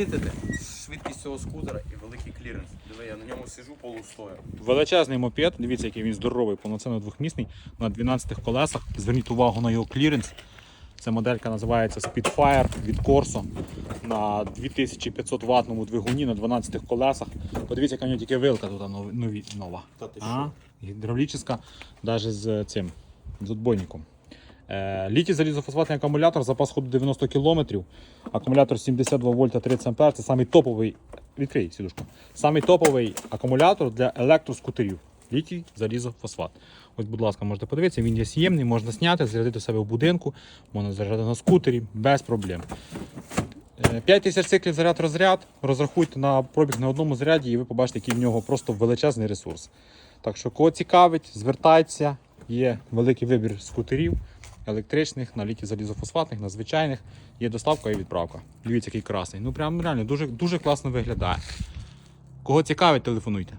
відмітити швидкість цього скутера і великий кліренс. Диви, я на ньому сижу полустоя. Величезний мопед, дивіться, який він здоровий, повноцінно двохмісний на 12 колесах. Зверніть увагу на його кліренс. Ця моделька називається Speedfire від Corso на 2500 ватному двигуні на 12 колесах. Подивіться, яка в нього тільки вилка тут нові- нова. Та ти гідравлічна, навіть з цим з отбойником. Е, літій залізофосфатний акумулятор, запас ходу 90 км, акумулятор 72 вольта 30 А. Це самий топовий. Відкрий сідушку. Самий топовий акумулятор для електроскутерів. Літій залізофосфат. Ось, будь ласка, можете подивитися, він є сіємний, можна зняти, зарядити себе в будинку, можна заряджати на скутері без проблем. 5 тисяч циклів заряд-розряд. Розрахуйте на пробіг на одному заряді, і ви побачите, який в нього просто величезний ресурс. Так що, кого цікавить, звертайтеся. Є великий вибір скутерів, електричних, на літі залізофосфатних, на звичайних. Є доставка і відправка. Дивіться, який красний. Ну прям реально дуже, дуже класно виглядає. Кого цікавить, телефонуйте.